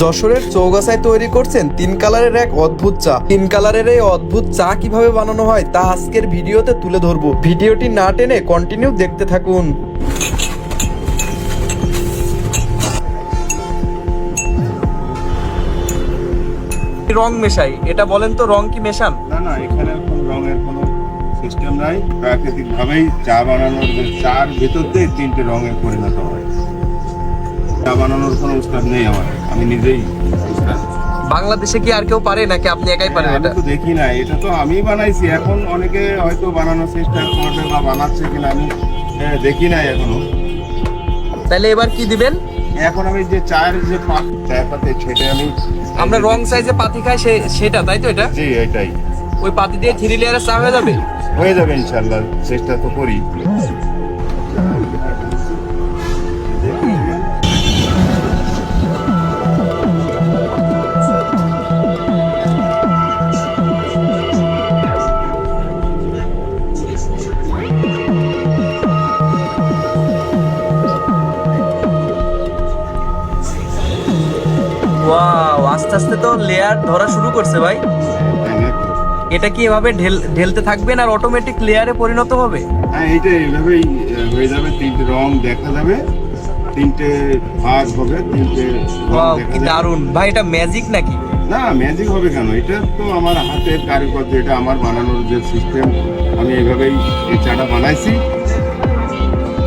যশোরের চৌগাছায় তৈরি করছেন তিন কালারের এক অদ্ভুত চা। তিন কালারের এই অদ্ভুত চা কীভাবে বানানো হয় তা আজকের ভিডিওতে তুলে ধরবো। ভিডিওটি না টেনে কন্টিনিউ দেখতে থাকুন। রং মেশাই এটা বলেন তো রং কি মেশান? না না এখানে কোনো রঙের কোনো সিস্টেম নাই। প্রাকৃতিক ভাবেই চা বানানোর চার ভিতর দিয়ে তিনটে রঙে পরিণত হয়। চা বানানোর কোনো উস্তাদ নেই আমার। আমি নিজেই উস্তাদ বাংলাদেশে কি আর কেউ পারে নাকি আপনি একাই পারেন এটা? তো দেখি না এটা তো আমি বানাইছি। এখন অনেকে হয়তো বানানোর চেষ্টা করবে বা বানাচ্ছে কিনা আমি দেখি নাই এখনও। তাহলে এবার কি দিবেন? এখন আমি যে চায়ের যে চায়ের পাতে ছেটে আমি আমরা রং সাইজে পাতি খাই সেটা তাই তো এটা? জি এটাই। ওই পাতি দিয়ে থ্রি লেয়ারের চা হয়ে যাবে? হয়ে যাবে ইনশাল্লাহ চেষ্টা তো করি। ওয়াও আস্তে আস্তে তো লেয়ার ধরা শুরু করছে ভাই। এটা কি এভাবে ঢেল ঢেলতে থাকবেন আর অটোমেটিক লেয়ারে পরিণত হবে? হ্যাঁ এইটা এইভাবেই হয়ে যাবে। তিনটে রং দেখা যাবে। তিনটে ভাগ হবে তিনটে ওয়াও কি দারুণ ভাই এটা ম্যাজিক নাকি? না ম্যাজিক হবে কেন? এটা তো আমার হাতের কারিগর এটা আমার বানানোর যে সিস্টেম আমি এইভাবেই এই চাটা বানাইছি।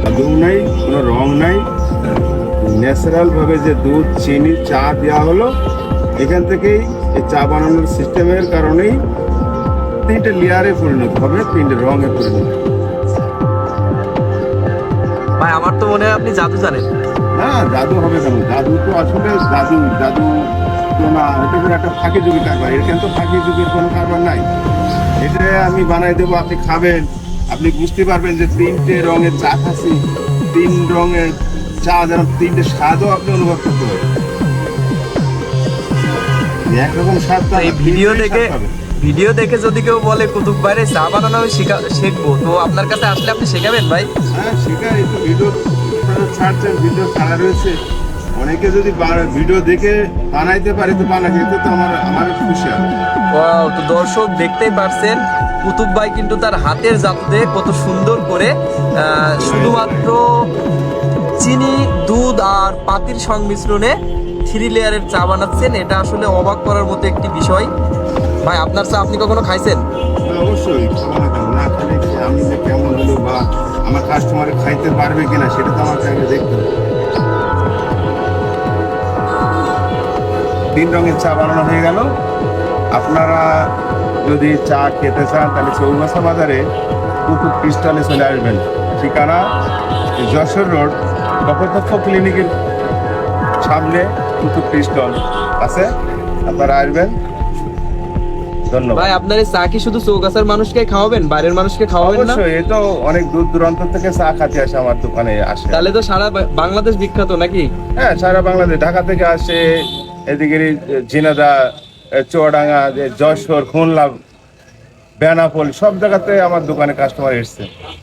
আদৌ নাই কোনো রং নাই। ন্যাচারাল ভাবে যে দুধ চিনি চা দেওয়া হলো এখান থেকেই এই চা বানানোর সিস্টেমের কারণেই তিনটে লেয়ারে পরিণত হবে তিনটে রঙে পরিণত হবে। ভাই আমার তো মনে হয় আপনি জাদু জানেন। না জাদু হবে কেন জাদু তো আসলে জাদু জাদু তো না এটা করে একটা ফাঁকি যুগি কারবার। এখানে তো ফাঁকি যুগের কোনো কারবার নাই? এটা আমি বানাই দেবো আপনি খাবেন। আপনি বুঝতে পারবেন যে তিনটে রঙের চা খাচ্ছি তিন রঙের চা যেন তিনটে স্বাদও আপনি অনুভব করতে পারবেন একরকম স্বাদ এই ভিডিও দেখে ভিডিও দেখে যদি কেউ বলে কুতুব বাইরে চা বানানো আমি শিখব। তো আপনার কাছে আসলে আপনি শেখাবেন ভাই? হ্যাঁ এই তো ভিডিও ছাড়ছেন ভিডিও ছাড়া রয়েছে। অনেকে যদি ভিডিও দেখে বানাইতে পারে তো বানাই তো আমার আমার খুশি তো দর্শক দেখতেই পারছেন কুতুব ভাই কিন্তু তার হাতের জাদুতে কত সুন্দর করে আহ, শুধুমাত্র চিনি, দুধ আর পাতির সংমিশ্রণে থ্রি লেয়ারের চা বানাচ্ছেন। এটা আসলে অবাক করার মতো একটি বিষয়। ভাই, আপনার চা আপনি কখনো খাইছেন? অবশ্যই না। খেলে আমি যে কেমন বা আমার কাস্টমারে খাইতে পারবে কিনা, সেটা তো আমাকে আগে দেখতে তিন রঙের চা বানানো হয়ে গেল। আপনারা যদি চা খেতে চান, তাহলে চৌগাছা বাজারে কুকুর ক্রিস্টালে চলে আসবেন। ঠিকানা, যশোর রোড কপতক্ষ ক্লিনিকের সামনে কুতুব ক্রিস্টল আছে। আপনারা আসবেন। ধন্যবাদ। ভাই আপনার এই চা কি শুধু চৌগাছার মানুষকে খাওয়াবেন? বাইরের মানুষকে খাওয়াবেন না? অবশ্যই এ তো অনেক দূর দূরান্ত থেকে চা খাতে আসে আমার দোকানে আসে। তাহলে তো সারা বাংলাদেশ বিখ্যাত নাকি? হ্যাঁ সারা বাংলাদেশ। ঢাকা থেকে আসে এদিকে ঝিনাদা এ, চুয়াডাঙ্গা যশোর খুলনা বেনাপোল সব জায়গাতে আমার দোকানে কাস্টমার এসছে।